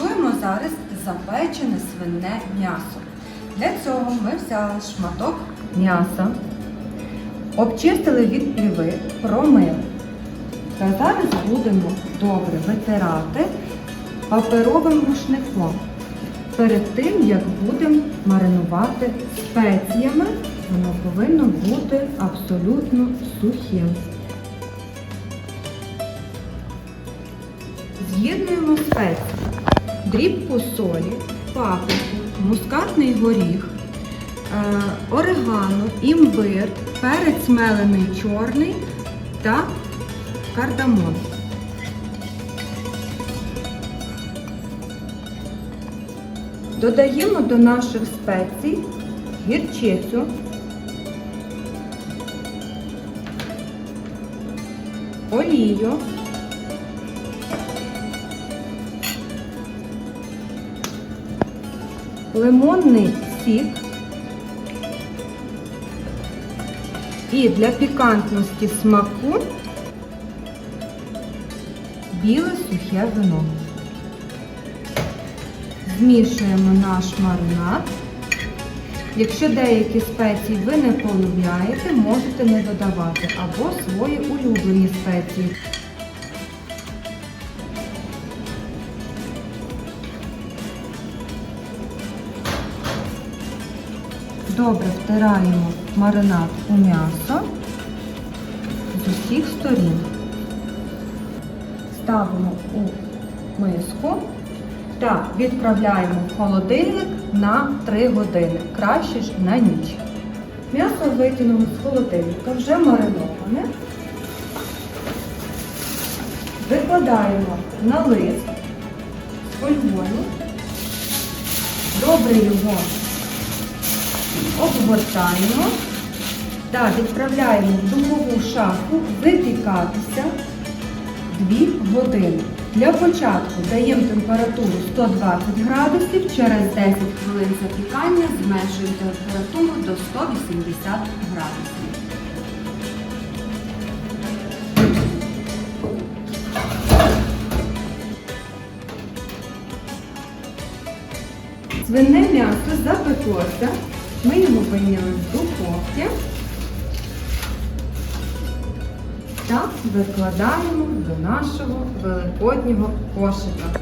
Приготуємо зараз запечене свине м'ясо. Для цього ми взяли шматок м'яса, обчистили від пліви, промили. Та зараз будемо добре витирати паперовим рушником. Перед тим, як будемо маринувати спеціями, воно повинно бути абсолютно сухим. З'єднуємо спеції. Дрібку солі, паприку, мускатний горіх, е, орегано, імбир, перець мелений чорний та кардамон. Додаємо до наших спецій гірчицю, олію, лимонний сік і для пікантності смаку біле сухе вино. Змішуємо наш маринад. Якщо деякі спеції ви не полюбляєте, можете не додавати або свої улюблені спеції. Добре втираємо маринад у м'ясо з усіх сторін. Ставимо у миску та відправляємо в холодильник на 3 години, краще ж на ніч. М'ясо витягнули з холодильника, вже мариноване. Викладаємо на лист з фольгою. Добре його обгортаємо та відправляємо в духову шафу випікатися 2 години. Для початку даємо температуру 120 градусів, через 10 хвилин запікання зменшуємо температуру до 180 градусів. Свине м'ясо запеклося. Ми його вийняли в духовки та викладаємо до нашого великоднього кошика.